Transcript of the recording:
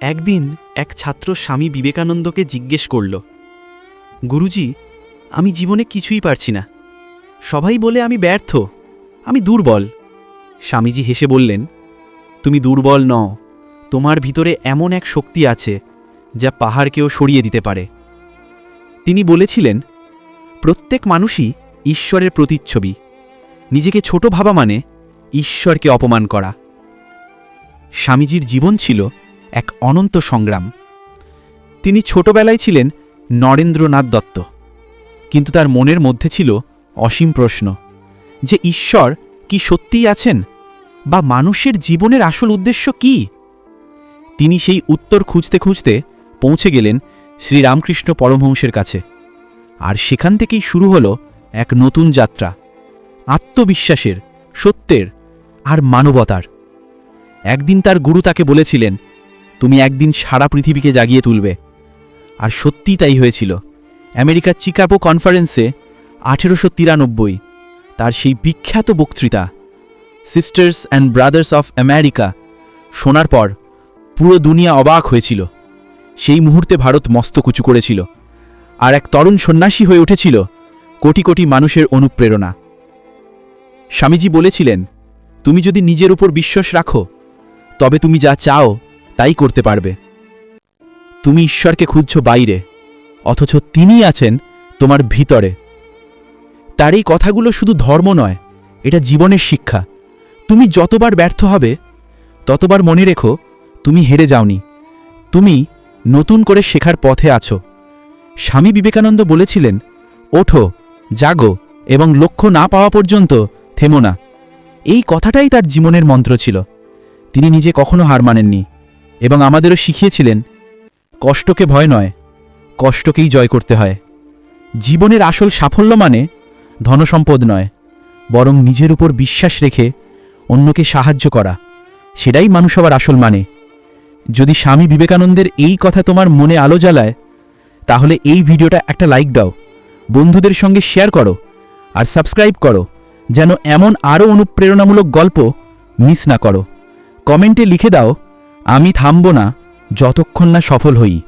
একদিন এক ছাত্র স্বামী বিবেকানন্দকে জিজ্ঞেস করল, গুরুজি, আমি জীবনে কিছুই পারছি না। সবাই বলে আমি ব্যর্থ, আমি দুর্বল। স্বামীজি হেসে বললেন, তুমি দুর্বল নও, তোমার ভিতরে এমন এক শক্তি আছে, যা পাহাড়কেও সরিয়ে দিতে পারে। তিনি বলেছিলেন, প্রত্যেক মানুষই ঈশ্বরের প্রতিচ্ছবি, নিজেকে ছোট ভাবা মানে ঈশ্বরকে অপমান করা। স্বামীজির জীবন ছিল এক অনন্ত সংগ্রাম। তিনি ছোটবেলায় ছিলেন নরেন্দ্রনাথ দত্ত। কিন্তু তার মনের মধ্যে ছিল অসীম প্রশ্ন যে, ঈশ্বর কি সত্যিই আছেন বা মানুষের জীবনের আসল উদ্দেশ্য কি? তিনি সেই উত্তর খুঁজতে খুঁজতে পৌঁছে গেলেন শ্রীরামকৃষ্ণ পরমহংসের কাছে। আর সেখান থেকেই শুরু হল এক নতুন যাত্রা, আত্মবিশ্বাসের, সত্যের আর মানবতার। একদিন তার গুরু তাকে বলেছিলেন তুমি একদিন সারা পৃথিবীকে জাগিয়ে তুলবে। আর সত্যিই তাই হয়েছিল। আমেরিকার চিকাগো কনফারেন্সে আঠেরোশো তিরানব্বই তার সেই বিখ্যাত বক্তৃতা sisters and brothers of America শোনার পর পুরো দুনিয়া অবাক হয়েছিল। সেই মুহূর্তে ভারত মস্তকুচু করেছিল আর এক তরুণ সন্ন্যাসী হয়ে উঠেছিল কোটি কোটি মানুষের অনুপ্রেরণা। স্বামীজি বলেছিলেন, তুমি যদি নিজের উপর বিশ্বাস রাখো, তবে তুমি যা চাও তাই করতে পারবে। তুমি ঈশ্বরকে খুঁজছ বাইরে, অথচ তিনিই আছেন তোমার ভিতরে। তার এই কথাগুলো শুধু ধর্ম নয়, এটা জীবনের শিক্ষা। তুমি যতবার ব্যর্থ হবে, ততবার মনে রেখো, তুমি হেরে যাওনি। তুমি নতুন করে শেখার পথে আছো। স্বামী বিবেকানন্দ বলেছিলেন, ওঠো, জাগো এবং লক্ষ্য না পাওয়া পর্যন্ত থেমো না। এই কথাটাই তার জীবনের মন্ত্র ছিল। তিনি নিজে কখনো হার মানেননি। এবং আমাদেরও শিখিয়েছিলেন, কষ্টকে ভয় নয়, কষ্টকেই জয় করতে হয়। জীবনের আসল সাফল্য মানে ধনসম্পদ নয়, বরং নিজের উপর বিশ্বাস রেখে অন্যকে সাহায্য করা। সেটাই মানুষ হবার আসল মানে। যদি স্বামী বিবেকানন্দের এই কথা তোমার মনে আলো জ্বালায়, তাহলে এই ভিডিওটা একটা লাইক দাও, বন্ধুদের সঙ্গে শেয়ার করো, আর সাবস্ক্রাইব করো, যেন এমন আরও অনুপ্রেরণামূলক গল্প মিস না করো। কমেন্টে লিখে দাও আমি থামব না যতক্ষণ না সফল হই।